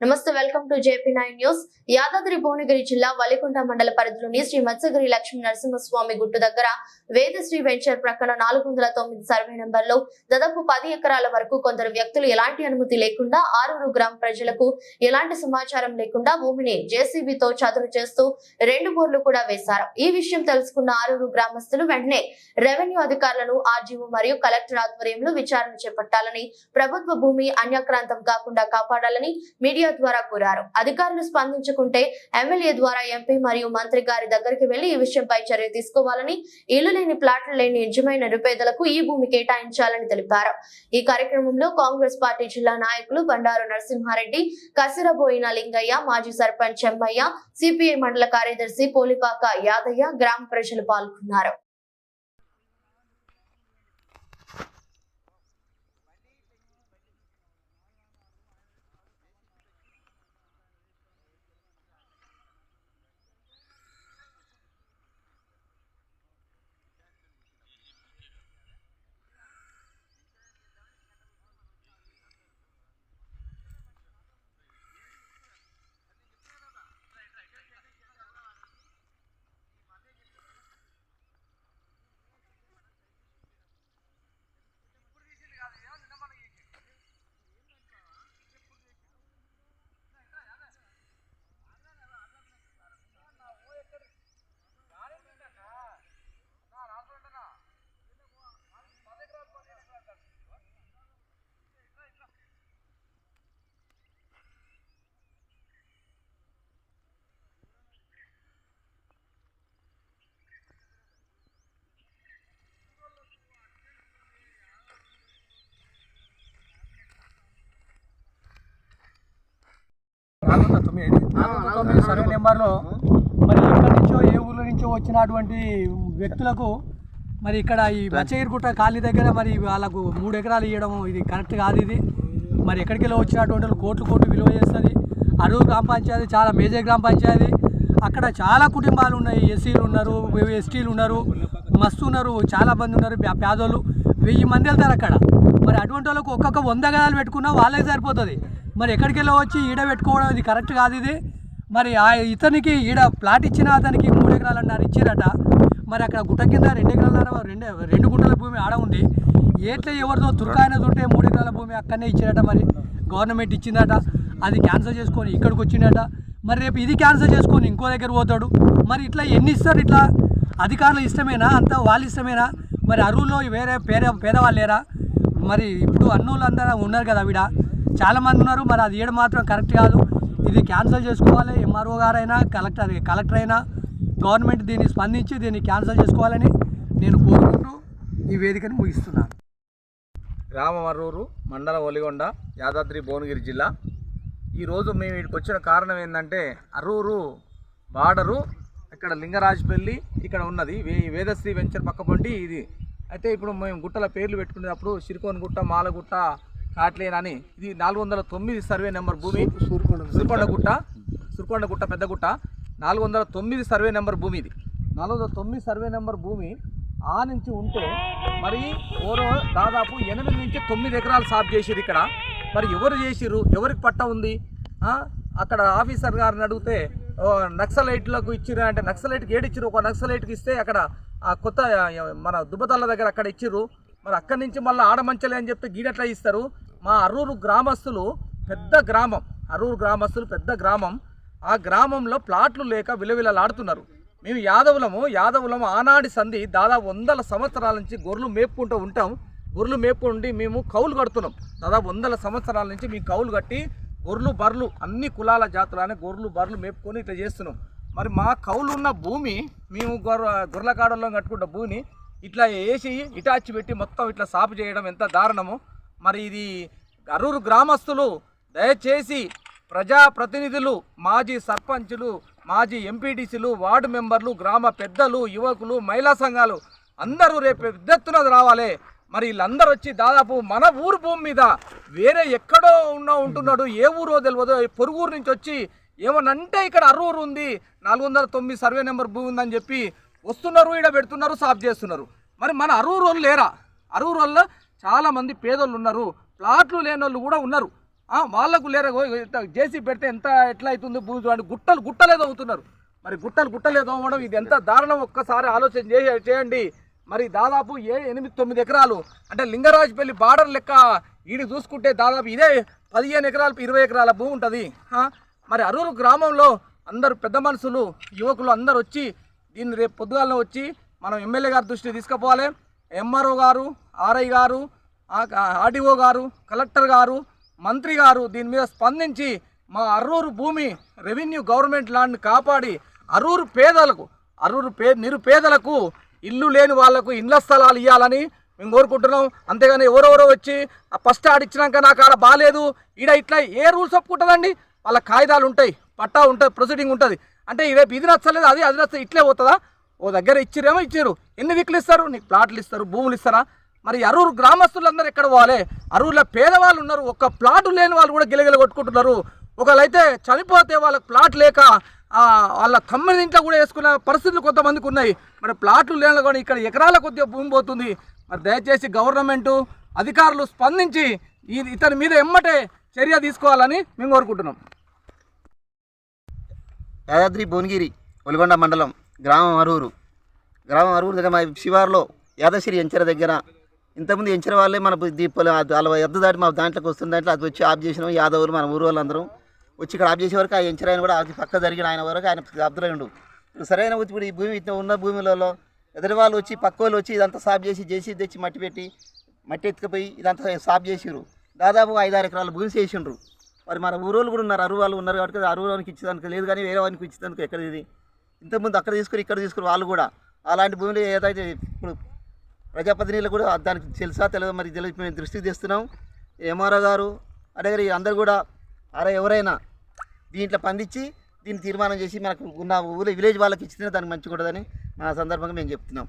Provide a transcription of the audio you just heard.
నమస్తే welcome to JP nine news. Yadadri Bhuvanagiri జిల్లా వలికుంట మండల పరిధిలోని శ్రీ మత్స్యగిరి లక్ష్మీ నరసింహస్వామి గుట్టు దగ్గర వేదశ్రీ వెంచర్ ప్రక్కన నాలుగు వందల తొమ్మిది సర్వే నెంబర్లో దాదాపు పది ఎకరాల వరకు కొందరు వ్యక్తులు ఎలాంటి అనుమతి లేకుండా ఆరు గ్రామ ప్రజలకు ఎలాంటి సమాచారం లేకుండా భూమిని జేసీబీతో చదును చేస్తూ రెండు బోర్లు కూడా వేశారు. ఈ విషయం తెలుసుకున్న ఆరు గ్రామస్తులు వెంటనే రెవెన్యూ అధికారులను ఆర్జీఓ మరియు కలెక్టర్ ఆధ్వర్యంలో విచారణ చేపట్టాలని ప్రభుత్వ భూమి అన్యాక్రాంతం కాకుండా కాపాడాలని మీడియా ద్వారా కోరారు. అధికారులు స్పందించకుంటే ఎమ్మెల్యే ద్వారా ఎంపీ మరియు మంత్రి గారి దగ్గరికి వెళ్ళి ఈ విషయంపై చర్య తీసుకోవాలని ఇల్లు లేని ప్లాట్లు లేని నిజమైన నిరుపేదలకు ఈ భూమి కేటాయించాలని తెలిపారు. ఈ కార్యక్రమంలో కాంగ్రెస్ పార్టీ జిల్లా నాయకులు బండారు నరసింహారెడ్డి కసిరబోయిన లింగయ్య మాజీ సర్పంచ్ చెమ్మయ్య సిపిఐ మండల కార్యదర్శి పోలిపాక యాదయ్య గ్రామ ప్రజలు పాల్గొన్నారు. తొమ్మిది సర్వే నెంబర్లో మరి ఎక్కడి నుంచో ఏ ఊళ్ళో నుంచో వచ్చినటువంటి వ్యక్తులకు మరి ఇక్కడ ఈ బచ్చగిరిగుట్ట కాలనీ దగ్గర మరి వాళ్ళకు మూడు ఎకరాలు ఇవ్వడం ఇది కరెక్ట్ కాదు ఇది. మరి ఎక్కడికి వెళ్ళి వచ్చినటువంటి వాళ్ళు కోట్లు కోట్లు విలువ చేస్తుంది. అరువు గ్రామ పంచాయతీ చాలా మేజర్ గ్రామ పంచాయతీ. అక్కడ చాలా కుటుంబాలు ఉన్నాయి ఎస్సీలు ఉన్నారు ఎస్టీలు ఉన్నారు మస్తు ఉన్నారు చాలా మంది ఉన్నారు పేదోళ్ళు. వెయ్యి మంది వెళ్తారు అక్కడ. మరి అటువంటి వాళ్ళకు ఒక్కొక్క వంద గదాలు పెట్టుకున్నా వాళ్ళకి సరిపోతుంది. మరి ఎక్కడికి వెళ్ళి వచ్చి ఈడ పెట్టుకోవడం ఇది కరెక్ట్ కాదు ఇది. మరి ఆ ఇతనికి ఈడ ప్లాట్ ఇచ్చిన అతనికి మూడు ఎకరాలు అన్నారు ఇచ్చిరట. మరి అక్కడ గుట్ట కింద రెండు ఎకరాలన్నర రెండు రెండు గుంటల భూమి ఆడ ఉంది. ఏట్లా ఎవరిదో తుర్కాయన ఉంటే మూడు ఎకరాల భూమి అక్కడనే ఇచ్చిరట మరి. గవర్నమెంట్ ఇచ్చిందట అది క్యాన్సిల్ చేసుకొని ఇక్కడికి వచ్చిందట. మరి రేపు ఇది క్యాన్సిల్ చేసుకొని ఇంకో దగ్గర పోతాడు. మరి ఇట్లా ఎన్ని ఇస్తారు ఇట్లా? అధికారులు ఇష్టమేనా? అంతా వాళ్ళ ఇష్టమేనా? మరి అరువులో వేరే పేద పేదవాళ్ళు లేరా? మరి ఇప్పుడు అన్నోళ్ళు అందరూ ఉన్నారు కదా విడ. చాలామంది ఉన్నారు మరి అది ఏడు మాత్రం కరెక్ట్ కాదు. ఇది క్యాన్సిల్ చేసుకోవాలి ఎంఆర్ఓ గారైనా కలెక్టర్ కలెక్టర్ అయినా గవర్నమెంట్ దీన్ని స్పందించి దీన్ని క్యాన్సిల్ చేసుకోవాలని నేను కోరుకుంటూ ఈ వేదికను ముగిస్తున్నాను. రామమర్రూరు మండల ఒలిగొండ యాదాద్రి భువనగిరి జిల్లా. ఈరోజు మేము ఇక్కడికి వచ్చిన కారణం ఏంటంటే అరూరు బార్డరు ఇక్కడ లింగరాజపల్లి ఇక్కడ ఉన్నది వే వేదశ్రీ వెంచర్ పక్కపొంటి ఇది. అయితే ఇప్పుడు మేము గుట్టల పేర్లు పెట్టుకునేటప్పుడు సిరికోన్ గుట్ట మాలగుట్ట కాట్లేన్ అని ఇది నాలుగు వందల తొమ్మిది సర్వే నెంబర్ భూమి. సురకొండ గుట్ట. సురకొండ గుట్ట పెద్ద గుట్ట నాలుగు వందల తొమ్మిది సర్వే నెంబర్ భూమి ఇది. నాలుగు వందల తొమ్మిది సర్వే నెంబర్ భూమి ఆ నుంచి ఉంటే మరి ఓరో దాదాపు ఎనిమిది నుంచి తొమ్మిది ఎకరాలు సాగు చేసిరు ఇక్కడ. మరి ఎవరు చేసిర్రు? ఎవరికి పట్ట ఉంది? అక్కడ ఆఫీసర్ గారిని అడిగితే నక్సలైట్లకు ఇచ్చిర్రు అంటే నక్సలైట్కి ఏడిచ్చిర్రు? ఒక నక్సలైట్కి ఇస్తే అక్కడ ఆ కొత్త మన దుబ్బతల్ల దగ్గర అక్కడ ఇచ్చిర్రు. మరి అక్కడి నుంచి మళ్ళీ ఆడమంచలే అని చెప్తే గీడెట్లా ఇస్తారు? మా అరూరు గ్రామస్తులు పెద్ద గ్రామం అరూరు గ్రామస్తులు పెద్ద గ్రామం ఆ గ్రామంలో ప్లాట్లు లేక విలవిలలాడుతున్నారు. మేము యాదవులము యాదవులము ఆనాడి సంధి దాదాపు వందల సంవత్సరాల నుంచి గొర్రెలు మేపుకుంటూ ఉంటాం. గొర్రెలు మేపుకుండి మేము కౌలు కడుతున్నాం. దాదాపు వందల సంవత్సరాల నుంచి మేము కౌలు కట్టి గొర్రెలు బర్రెలు అన్ని కులాల జాతులనే గొర్రెలు బర్రెలు మేపుకొని ఇట్లా చేస్తున్నాం. మరి మా కౌలు ఉన్న భూమి మేము గొర్రె గొర్రెల కాడల్లో కట్టుకుంట భూమిని ఇట్లా వేసి ఇటాచి పెట్టి మొత్తం ఇట్లా సాపు చేయడం ఎంత దారుణము. మరి ఇది అరూరు గ్రామస్తులు దయచేసి ప్రజాప్రతినిధులు మాజీ సర్పంచులు మాజీ ఎంపీటీసీలు వార్డు మెంబర్లు గ్రామ పెద్దలు యువకులు మహిళా సంఘాలు అందరూ రేపు పెద్ద ఎత్తున రావాలి. మరి వీళ్ళందరూ వచ్చి దాదాపు మన ఊరు భూమి మీద వేరే ఎక్కడో ఉన్న ఉంటున్నాడు. ఏ ఊరో తెలియదు పొరుగురు నుంచి వచ్చి ఏమనంటే ఇక్కడ అరూరు ఉంది. నాలుగు వందల తొమ్మిది సర్వే నెంబర్ భూమి ఉందని చెప్పి వస్తున్నారు ఈడ పెడుతున్నారు సాఫ్ చేస్తున్నారు. మరి మన అరూరు వాళ్ళు లేరా? అరూరు చాలామంది పేదోళ్ళు ఉన్నారు ప్లాట్లు లేని వాళ్ళు కూడా ఉన్నారు. వాళ్ళకు లేరా జేసీ పెడితే ఎంత ఎట్లా అవుతుంది భూమి అని గుట్టలు గుట్టలేదో అవుతున్నారు. మరి గుట్టలు గుట్టలేదో అవ్వడం ఇది ఎంత దారుణం? ఒక్కసారి ఆలోచన చేయ చేయండి. మరి దాదాపు ఏ ఎనిమిది తొమ్మిది ఎకరాలు అంటే లింగరాజుపల్లి బార్డర్ లెక్క ఈడు చూసుకుంటే దాదాపు ఇదే పదిహేను ఎకరాలు ఇరవై ఎకరాల భూమి ఉంటుంది. మరి అరూరు గ్రామంలో అందరు పెద్ద మనుషులు యువకులు అందరు వచ్చి దీన్ని రేపు పొద్దుగాలను వచ్చి మనం ఎమ్మెల్యే గారి దృష్టికి తీసుకుపోవాలి. ఎంఆర్ఓ గారు ఆర్ఐ గారు ఆర్డీఓ గారు కలెక్టర్ గారు మంత్రి గారు దీని మీద స్పందించి మా అర్రూరు భూమి రెవెన్యూ గవర్నమెంట్ ల్యాండ్ని కాపాడి అరూరు పేదలకు అరూరు పే నిరుపేదలకు ఇల్లు లేని వాళ్ళకు ఇండ్ల స్థలాలు ఇవ్వాలని మేము కోరుకుంటున్నాం. అంతేగాని ఎవరెవరో వచ్చి ఆ ఫస్ట్ ఆడిచ్చినాక నాకు ఆడ బాగాలేదు ఈడ ఇట్లా ఏ రూల్స్ ఒప్పుకుంటుందండి? వాళ్ళ కాగితాలు ఉంటాయి పట్టా ఉంటుంది ప్రొసీడింగ్ ఉంటుంది. అంటే రేపు ఇది నచ్చలేదు అది అది నచ్చలేదు ఇట్లే పోతుందా? ఓ దగ్గర ఇచ్చిరేమో ఇచ్చారు ఎన్ని వీక్లు ఇస్తారు? నీకు ప్లాట్లు ఇస్తారు భూములు ఇస్తారా? మరి అరూరు గ్రామస్తులందరూ ఎక్కడ పోవాలి? అరూరులో పేదవాళ్ళు ఉన్నారు. ఒక్క ప్లాటు లేని వాళ్ళు కూడా గిలగిల కొట్టుకుంటున్నారు. ఒకళ్ళైతే చనిపోతే వాళ్ళకి ప్లాట్ లేక వాళ్ళ తమ్మిది ఇంట్లో కూడా వేసుకున్న పరిస్థితులు కొంతమందికి ఉన్నాయి. మరి ప్లాట్లు లేని కూడా ఇక్కడ ఎకరాల కొద్దిగా భూమి పోతుంది. మరి దయచేసి గవర్నమెంటు అధికారులు స్పందించి ఈ ఇతని మీద ఎమ్మటే చర్య తీసుకోవాలని మేము కోరుకుంటున్నాం. యాదాద్రి భువనగిరి ఒలిగొండ మండలం గ్రామం అరూరు. గ్రామం అరూరు దగ్గర మా శివారులో యాదశ్రీ ఎంచర దగ్గర ఇంతకుముందు ఎంచిన వాళ్ళే మన దీపాలు అలా ఎద్దు దాటి మా దాంట్లోకి వస్తుంది దాంట్లో అది వచ్చి ఆఫ్ చేసినాం. యాదవులు మన ఊరు వాళ్ళందరం. వచ్చి ఇక్కడ ఆఫ్ చేసే వరకు ఆ ఎంచర ఆయన కూడా అది పక్క జరిగిన ఆయన వరకు ఆయన అబ్దులైండు ఇప్పుడు సరైన వచ్చి ఇప్పుడు ఈ భూమి ఇట్లా ఉన్న భూమిలలో ఎదురు వాళ్ళు వచ్చి పక్క వాళ్ళు వచ్చి ఇదంతా సాఫ్ చేసి చేసి తెచ్చి మట్టి పెట్టి మట్టి ఎత్తుకుపోయి ఇదంతా సాఫ్ చేసిరు దాదాపు ఐదారు ఎకరాల భూమి చేసిండ్రు. మరి మన ఊరోళ్ళు కూడా ఉన్నారు అరువు వాళ్ళు ఉన్నారు కాబట్టి అరువు వాళ్ళకి ఇచ్చేదానికి లేదు కానీ వేరే వానికి ఇచ్చేదానికి ఎక్కడ ఇది? ఇంతకుముందు అక్కడ తీసుకుని ఇక్కడ తీసుకుని వాళ్ళు కూడా అలాంటి భూమిలో ఏదైతే ఇప్పుడు ప్రజాప్రతినిధులు కూడా దానికి తెలుసా తెలియదు? మరి తెలియదు. మేము దృష్టికి తెస్తున్నాం. ఎంఆర్ఓ గారు అదే అందరు కూడా అరే ఎవరైనా దీంట్లో పండించి దీన్ని తీర్మానం చేసి మనకు ఉన్న ఊరి విలేజ్ వాళ్ళకి ఇచ్చిన దానికి మంచిగా ఉంటుందని మా సందర్భంగా మేము చెప్తున్నాం.